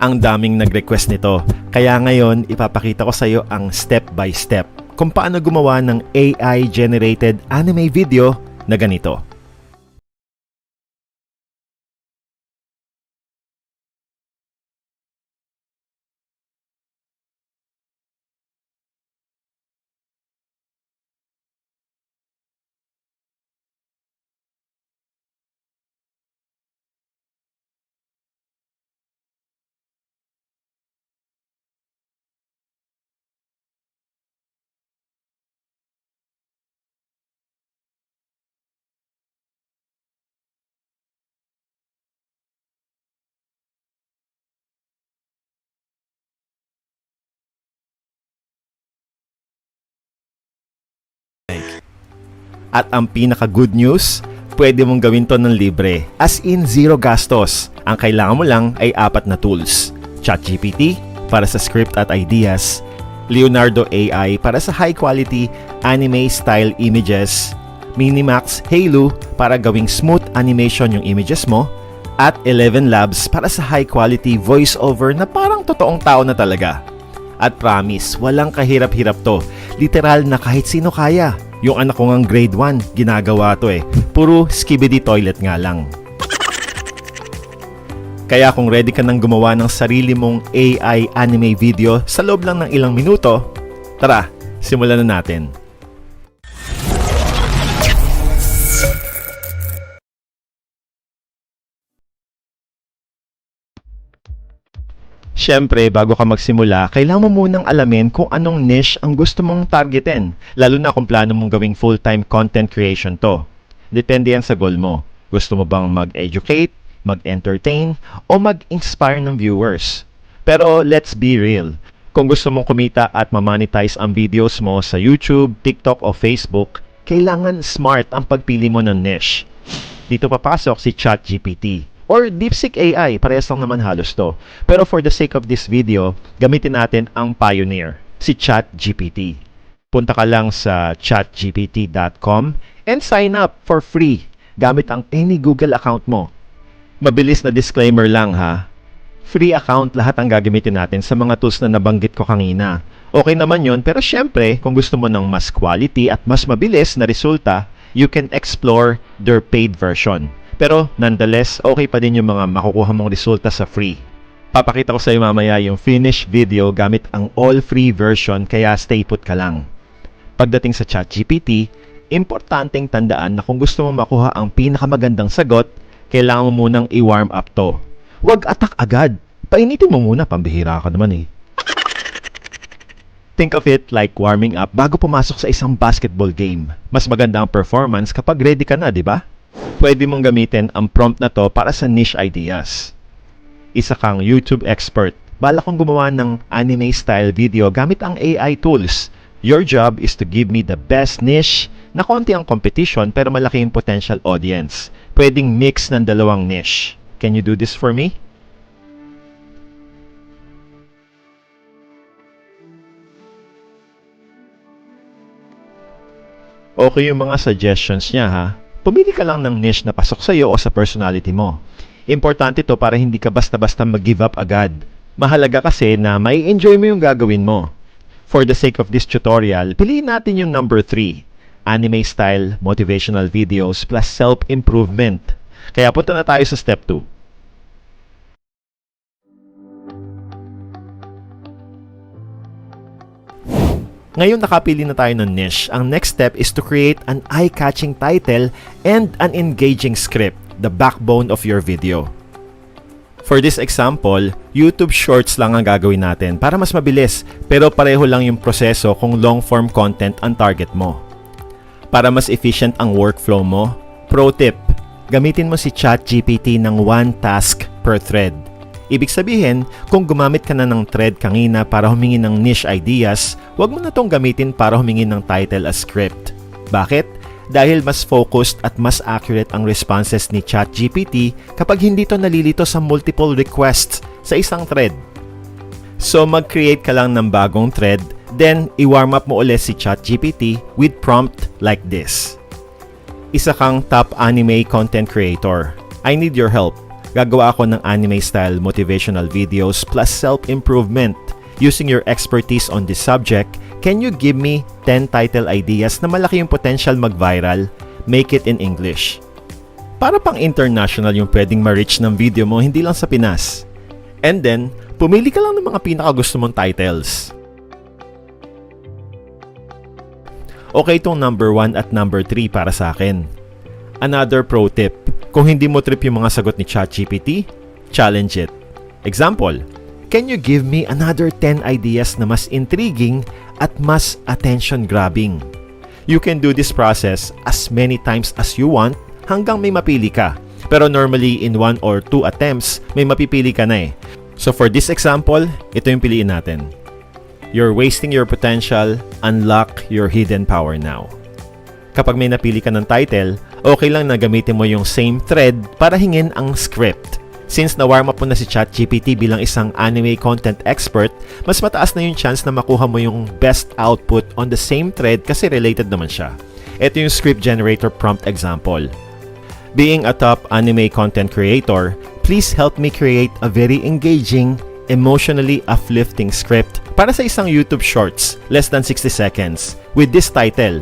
Ang daming nag-request nito. Kaya ngayon, ipapakita ko sa iyo ang step by step kung paano gumawa ng AI-generated anime video na ganito. At ang pinaka good news, pwede mong gawin to ng libre. As in zero gastos. Ang kailangan mo lang ay apat na tools. ChatGPT para sa script at ideas, Leonardo AI para sa high quality anime style images, Minimax Halo para gawing smooth animation yung images mo, at 11 Labs para sa high quality voiceover na parang totoong tao na talaga. At promise, walang kahirap-hirap to. Literal na kahit sino kaya. Yung anak ko ngang grade 1, ginagawa to eh. Puro skibidi toilet nga lang. Kaya kung ready ka nang gumawa ng sarili mong AI anime video sa loob lang ng ilang minuto, tara, simulan na natin. Siyempre, bago ka magsimula, kailangan mo munang alamin kung anong niche ang gusto mong targetin, lalo na kung plano mong gawing full-time content creation to. Depende yan sa goal mo. Gusto mo bang mag-educate, mag-entertain, o mag-inspire ng viewers? Pero let's be real. Kung gusto mong kumita at ma-monetize ang videos mo sa YouTube, TikTok o Facebook, kailangan smart ang pagpili mo ng niche. Dito papasok si ChatGPT or DeepSeek AI, parehas lang naman halos to. Pero for the sake of this video, gamitin natin ang pioneer, si ChatGPT. Punta ka lang sa chatgpt.com and sign up for free gamit ang any Google account mo. Mabilis na disclaimer lang ha. Free account lahat ang gagamitin natin sa mga tools na nabanggit ko kanina. Okay naman yon pero syempre, kung gusto mo ng mas quality at mas mabilis na resulta, you can explore their paid version. Pero nonetheless, okay pa din yung mga makukuha mong resulta sa free. Papakita ko sa iyo mamaya yung finished video gamit ang all free version kaya stay put ka lang. Pagdating sa ChatGPT, importanteng tandaan na kung gusto mo makuha ang pinakamagandang sagot, kailangan mo munang i-warm up to. Huwag attack agad. Painitin mo muna, pambihira ka naman eh. Think of it like warming up bago pumasok sa isang basketball game. Mas maganda ang performance kapag ready ka na, di ba? Pwede mong gamitin ang prompt na to para sa niche ideas. Isa kang YouTube expert. Bala kong gumawa ng anime-style video gamit ang AI tools. Your job is to give me the best niche na konti ang competition pero malaki yung potential audience. Pwedeng mix ng dalawang niche. Can you do this for me? Okay yung mga suggestions niya ha. Pumili ka lang ng niche na pasok sa iyo o sa personality mo. Importante to para hindi ka basta-basta mag-give up agad. Mahalaga kasi na may enjoy mo yung gagawin mo. For the sake of this tutorial, piliin natin yung number 3. Anime style motivational videos plus self-improvement. Kaya punta na tayo sa step 2. Ngayon nakapili na tayo ng niche. Ang next step is to create an eye-catching title and an engaging script, the backbone of your video. For this example, YouTube Shorts lang ang gagawin natin para mas mabilis pero pareho lang yung proseso kung long-form content ang target mo. Para mas efficient ang workflow mo, pro tip, gamitin mo si ChatGPT ng one task per thread. Ibig sabihin, kung gumamit ka na ng thread kanina para humingi ng niche ideas, huwag mo na tong gamitin para humingi ng title as script. Bakit? Dahil mas focused at mas accurate ang responses ni ChatGPT kapag hindi to nalilito sa multiple requests sa isang thread. So mag-create ka lang ng bagong thread, then i-warm up mo ulit si ChatGPT with prompt like this. Isa kang top anime content creator. I need your help. Gagawa ako ng anime-style motivational videos plus self-improvement. Using your expertise on this subject, can you give me 10 title ideas na malaki yung potential mag-viral? Make it in English. Para pang international yung pwedeng ma-reach ng video mo, hindi lang sa Pinas. And then, pumili ka lang ng mga pinaka gusto mong titles. Okay itong number 1 at number 3 para sa akin. Another pro tip, kung hindi mo trip yung mga sagot ni ChatGPT, challenge it. Example, can you give me another 10 ideas na mas intriguing at mas attention-grabbing? You can do this process as many times as you want hanggang may mapili ka. Pero normally in one or two attempts, may mapipili ka na eh. So for this example, ito yung piliin natin. You're wasting your potential, unlock your hidden power now. Kapag may napili ka ng title, okay lang na gamitin mo yung same thread para hingin ang script. Since na-warm up mo na si ChatGPT bilang isang anime content expert, mas mataas na yung chance na makuha mo yung best output on the same thread kasi related naman siya. Ito yung script generator prompt example. Being a top anime content creator, please help me create a very engaging, emotionally uplifting script para sa isang YouTube Shorts, less than 60 seconds, with this title.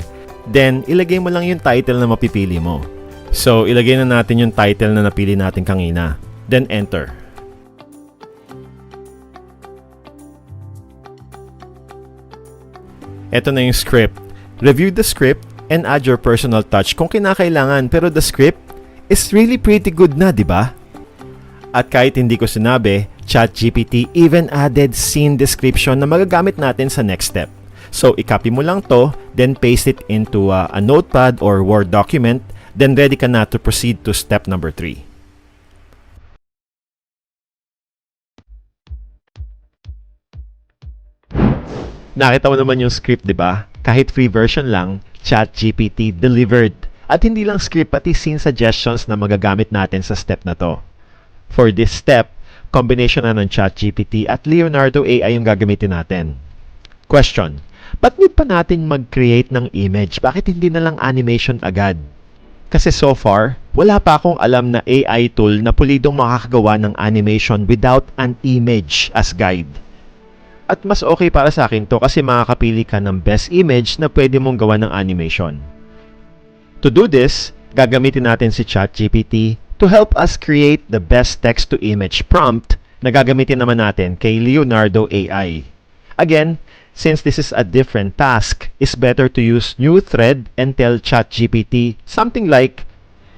Then, ilagay mo lang yung title na mapipili mo. So, ilagay na natin yung title na napili natin kanina. Then, enter. Ito na yung script. Review the script and add your personal touch kung kinakailangan pero the script is really pretty good na, di ba? At kahit hindi ko sinabi, ChatGPT even added scene description na magagamit natin sa next step. So, i-copy mo lang to, then paste it into uh, a notepad or Word document, then ready ka na to proceed to step number 3. Nakita mo naman yung script, di ba? Kahit free version lang, ChatGPT delivered. At hindi lang script, pati scene suggestions na magagamit natin sa step na to. For this step, combination na ng ChatGPT at Leonardo AI yung gagamitin natin. Question. Ba't need pa natin mag-create ng image? Bakit hindi na lang animation agad? Kasi so far, wala pa akong alam na AI tool na pulidong makakagawa ng animation without an image as guide. At mas okay para sa akin to kasi makakapili ka ng best image na pwede mong gawa ng animation. To do this, gagamitin natin si ChatGPT to help us create the best text-to-image prompt na gagamitin naman natin kay Leonardo AI. Again, since this is a different task, it's better to use new thread and tell ChatGPT something like,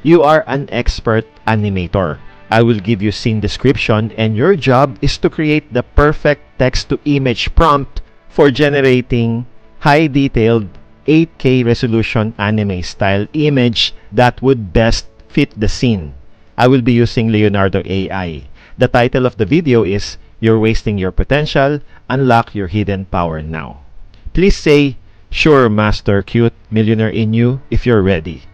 You are an expert animator. I will give you scene description and your job is to create the perfect text-to-image prompt for generating high-detailed 8K resolution anime style image that would best fit the scene. I will be using Leonardo AI. The title of the video is You're Wasting Your Potential, Unlock Your Hidden Power Now. Please say, Sure, Master Cute Millionaire in You, if you're ready.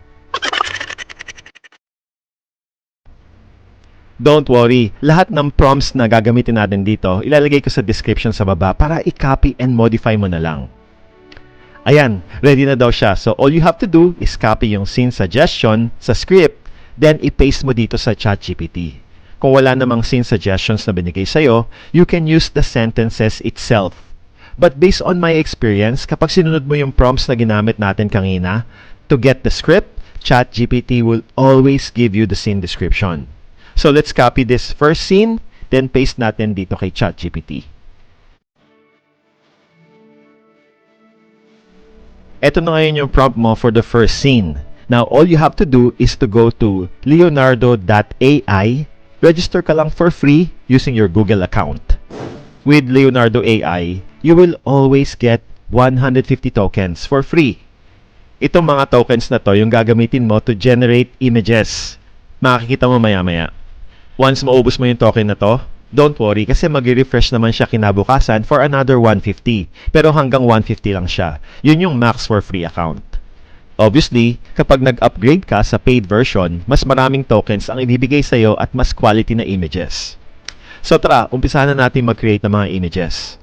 Don't worry, lahat ng prompts na gagamitin natin dito, ilalagay ko sa description sa baba para i-copy and modify mo na lang. Ayan, ready na daw siya. So all you have to do is copy yung scene suggestion sa script, then i-paste mo dito sa ChatGPT. Kung wala namang scene suggestions na binigay sa'yo, you can use the sentences itself. But based on my experience, kapag sinunod mo yung prompts na ginamit natin kanina, to get the script, ChatGPT will always give you the scene description. So let's copy this first scene, then paste natin dito kay ChatGPT. Ito na ngayon yung prompt mo for the first scene. Now, all you have to do is to go to leonardo.ai, register ka lang for free using your Google account. With Leonardo AI, you will always get 150 tokens for free. Itong mga tokens na to yung gagamitin mo to generate images. Makikita mo maya-maya. Once maubos mo yung token na to, don't worry kasi mag-refresh naman siya kinabukasan for another 150. Pero hanggang 150 lang siya. Yun yung max for free account. Obviously, kapag nag-upgrade ka sa paid version, mas maraming tokens ang ibibigay sa'yo at mas quality na images. So tara, umpisahan na natin mag-create ng mga images.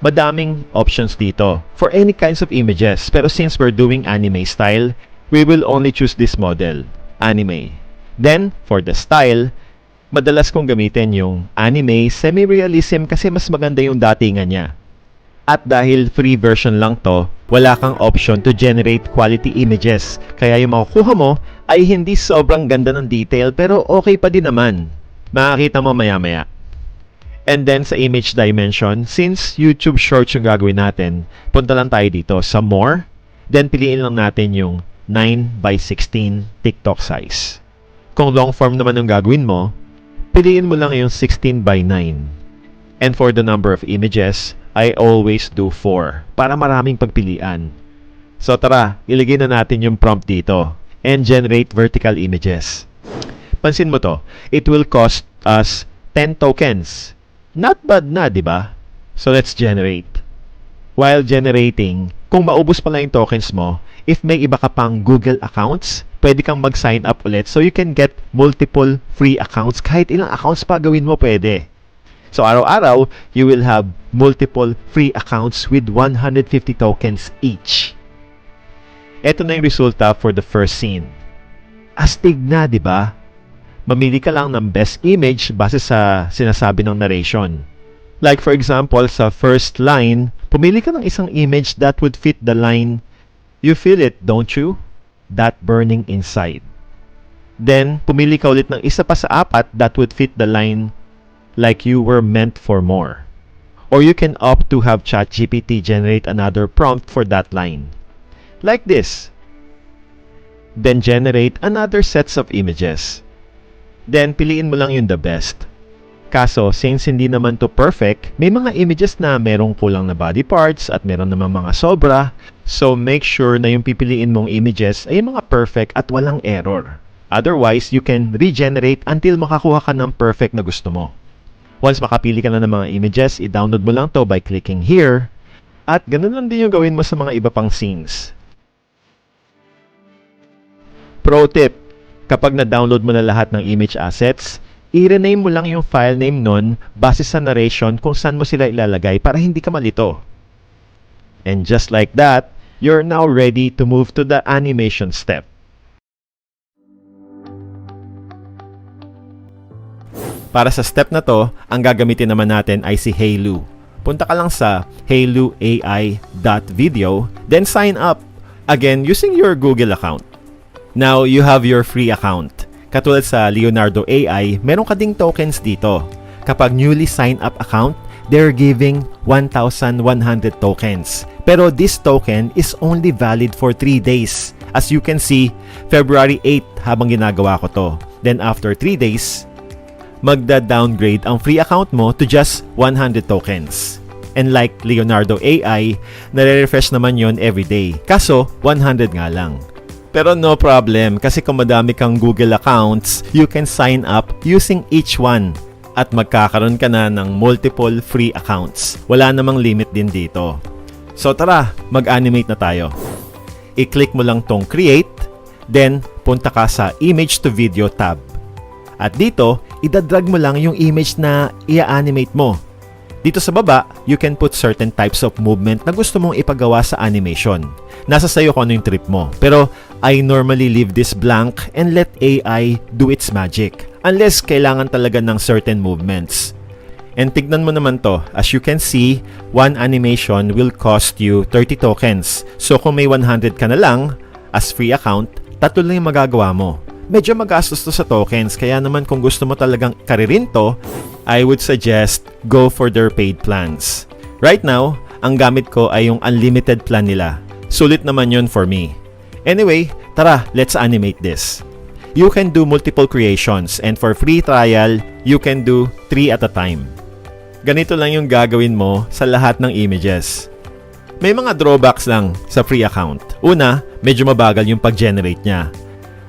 Madaming options dito for any kinds of images pero since we're doing anime style, we will only choose this model, anime. Then, for the style, Madalas kong gamitin yung anime semi-realism kasi mas maganda yung datingan niya. At dahil free version lang to, wala kang option to generate quality images. Kaya yung makukuha mo ay hindi sobrang ganda ng detail pero okay pa din naman. Makakita mo maya-maya. And then sa image dimension, since YouTube Shorts yung gagawin natin, punta lang tayo dito sa More. Then piliin lang natin yung 9 by 16 TikTok size. Kung long form naman yung gagawin mo, piliin mo lang yung 16 by 9. And for the number of images, I always do 4 para maraming pagpilian. So tara, ilagay na natin yung prompt dito and generate vertical images. Pansin mo to, it will cost us 10 tokens. Not bad na, di ba? So let's generate. While generating, kung maubos pala yung tokens mo, if may iba ka pang Google accounts, pwede kang mag-sign up ulit so you can get multiple free accounts. Kahit ilang accounts pa gawin mo, pwede. So araw-araw, you will have multiple free accounts with 150 tokens each. Ito na yung resulta for the first scene. Astig na, di ba? Mamili ka lang ng best image base sa sinasabi ng narration. Like for example, sa first line, pumili ka ng isang image that would fit the line, You feel it, don't you? That burning inside. Then, pumili ka ulit ng isa pa sa apat that would fit the line, like you were meant for more. Or you can opt to have ChatGPT generate another prompt for that line. Like this. Then generate another sets of images. Then piliin mo lang yung the best. Kaso, since hindi naman to perfect, may mga images na merong kulang na body parts at meron naman mga sobra. So, make sure na yung pipiliin mong images ay mga perfect at walang error. Otherwise, you can regenerate until makakuha ka ng perfect na gusto mo. Once makapili ka na ng mga images, i-download mo lang to by clicking here. At ganun lang din yung gawin mo sa mga iba pang scenes. Pro tip, kapag na-download mo na lahat ng image assets, i-rename mo lang yung file name nun base sa narration kung saan mo sila ilalagay para hindi ka malito. And just like that, you're now ready to move to the animation step. Para sa step na to, ang gagamitin naman natin ay si Heylu. Punta ka lang sa heyluai.video, then sign up. Again, using your Google account. Now, you have your free account. Katulad sa Leonardo AI, meron ka ding tokens dito. Kapag newly signed up account, they're giving 1,100 tokens. Pero this token is only valid for 3 days. As you can see, February 8 habang ginagawa ko to. Then after 3 days, magda-downgrade ang free account mo to just 100 tokens. And like Leonardo AI, nare-refresh naman yon every day. Kaso, 100 nga lang. Pero no problem kasi kung madami kang Google accounts, you can sign up using each one at magkakaroon ka na ng multiple free accounts. Wala namang limit din dito. So tara, mag-animate na tayo. I-click mo lang tong create, then punta ka sa image to video tab. At dito, idadrag mo lang yung image na i-animate mo. Dito sa baba, you can put certain types of movement na gusto mong ipagawa sa animation. Nasa sayo kung ano yung trip mo. Pero I normally leave this blank and let AI do its magic. Unless kailangan talaga ng certain movements. And tignan mo naman to, as you can see, one animation will cost you 30 tokens. So kung may 100 ka na lang, as free account, tatlo lang yung magagawa mo. Medyo magastos to sa tokens, kaya naman kung gusto mo talagang karirin to, I would suggest go for their paid plans. Right now, ang gamit ko ay yung unlimited plan nila. Sulit naman yun for me. Anyway, tara, let's animate this. You can do multiple creations and for free trial, you can do 3 at a time. Ganito lang yung gagawin mo sa lahat ng images. May mga drawbacks lang sa free account. Una, medyo mabagal yung pag-generate niya.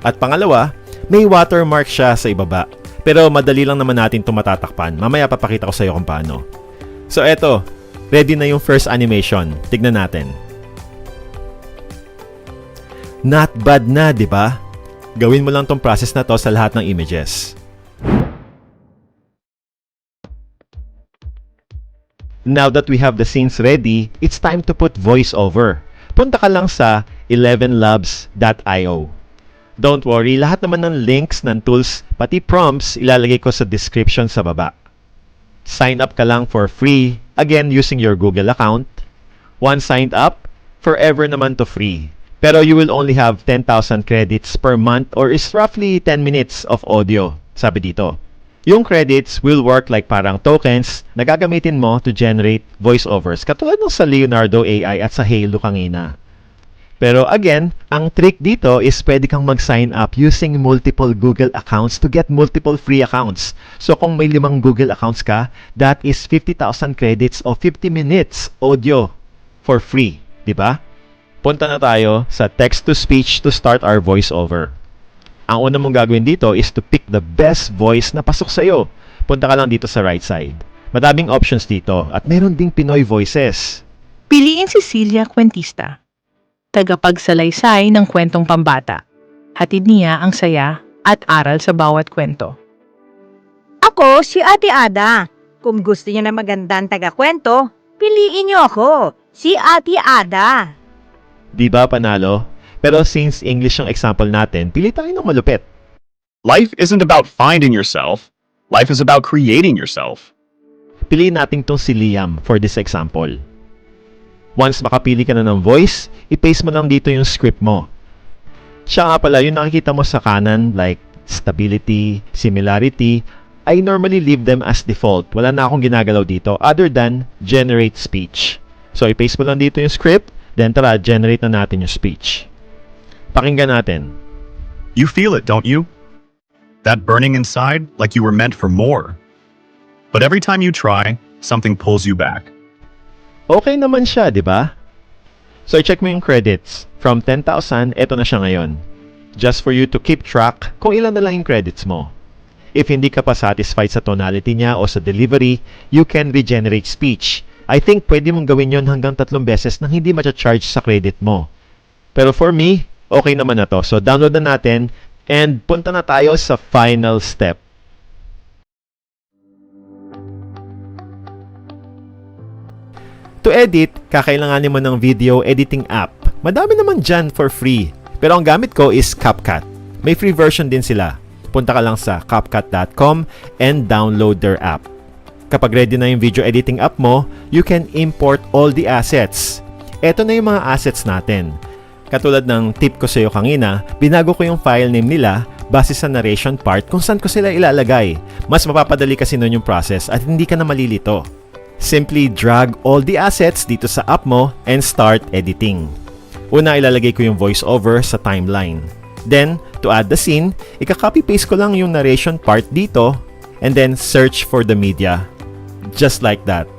At pangalawa, may watermark siya sa ibaba. Pero madali lang naman natin ito matatakpan. Mamaya papakita ko sa iyo kung paano. So eto, ready na yung first animation. Tignan natin. Not bad na, di ba? Gawin mo lang tong process na to sa lahat ng images. Now that we have the scenes ready, it's time to put voiceover. Punta ka lang sa 11labs.io. Don't worry, lahat naman ng links ng tools, pati prompts, ilalagay ko sa description sa baba. Sign up ka lang for free, again using your Google account. Once signed up, forever naman to free. Pero you will only have 10,000 credits per month or is roughly 10 minutes of audio, sabi dito. Yung credits will work like parang tokens na gagamitin mo to generate voiceovers katulad ng sa Leonardo AI at sa Halo kanina. Pero again, ang trick dito is pwede kang mag-sign up using multiple Google accounts to get multiple free accounts. So kung may limang Google accounts ka, that is 50,000 credits o 50 minutes audio for free, di ba? Punta na tayo sa text-to-speech to start our voiceover. Ang una mong gagawin dito is to pick the best voice na pasok sa iyo. Punta ka lang dito sa right side. Madaming options dito at meron ding Pinoy voices. Piliin si Celia Quentista, tagapagsalaysay ng kwentong pambata. Hatid niya ang saya at aral sa bawat kwento. Ako si Ate Ada. Kung gusto niyo na magandang taga-kwento, piliin niyo ako, si Ate Ada. Di ba panalo? Pero since English yung example natin, pili tayo ng malupit. Life isn't about finding yourself. Life is about creating yourself. Piliin natin tong si Liam for this example. Once makapili ka na ng voice, i-paste mo lang dito yung script mo. Siya nga pala, yung nakikita mo sa kanan like stability, similarity, I normally leave them as default. Wala na akong ginagalaw dito other than generate speech. So, i-paste mo lang dito yung script, then tara, generate na natin yung speech. Pakinggan natin. You feel it, don't you? That burning inside, like you were meant for more. But every time you try, something pulls you back. Okay naman siya, di ba? So, i-check mo yung credits. From 10,000, eto na siya ngayon. Just for you to keep track kung ilan na lang yung credits mo. If hindi ka pa satisfied sa tonality niya o sa delivery, you can regenerate speech. I think pwede mong gawin yon hanggang tatlong beses nang hindi matcha-charge sa credit mo. Pero for me, okay naman na to. So, download na natin and punta na tayo sa final step. To edit, kakailanganin mo ng video editing app. Madami naman dyan for free. Pero ang gamit ko is CapCut. May free version din sila. Punta ka lang sa CapCut.com and download their app. Kapag ready na yung video editing app mo, you can import all the assets. Ito na yung mga assets natin. Katulad ng tip ko sa iyo kanina, binago ko yung file name nila base sa narration part kung saan ko sila ilalagay. Mas mapapadali kasi nun yung process at hindi ka na malilito. Simply drag all the assets dito sa app mo and start editing. Una ilalagay ko yung voiceover sa timeline. Then, to add the scene, ika-copy paste ko lang yung narration part dito and then search for the media. Just like that.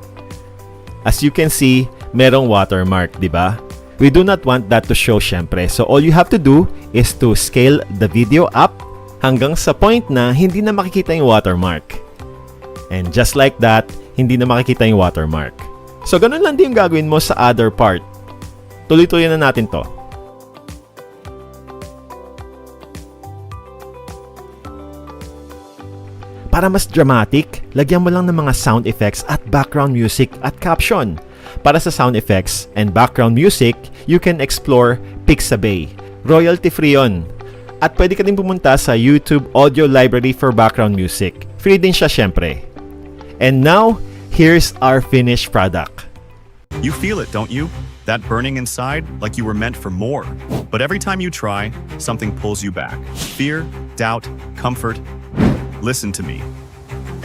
As you can see, merong watermark, di ba? We do not want that to show syempre. So all you have to do is to scale the video up hanggang sa point na hindi na makikita yung watermark. And just like that, hindi na makikita yung watermark. So ganun lang din yung gagawin mo sa other part. Tuloy-tuloy na natin to. Para mas dramatic, lagyan mo lang ng mga sound effects at background music at caption. Para sa sound effects and background music, you can explore Pixabay. Royalty free yun. At pwede ka din pumunta sa YouTube Audio Library for background music. Free din siya syempre. And now, here's our finished product. You feel it, don't you? That burning inside, like you were meant for more. But every time you try, something pulls you back. Fear, doubt, comfort. Listen to me.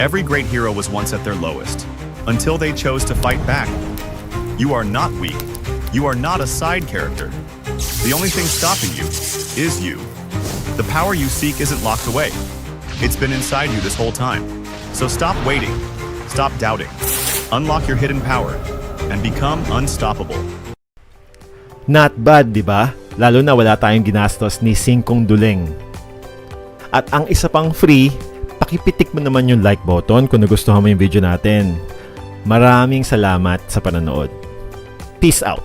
Every great hero was once at their lowest, until they chose to fight back. You are not weak. You are not a side character. The only thing stopping you is you. The power you seek isn't locked away. It's been inside you this whole time. So stop waiting. Stop doubting. Unlock your hidden power and become unstoppable. Not bad, di ba? Lalo na wala tayong ginastos ni Singkong Duleng. At ang isa pang free, pakipitik mo naman yung like button kung nagustuhan mo yung video natin. Maraming salamat sa panonood. Peace out!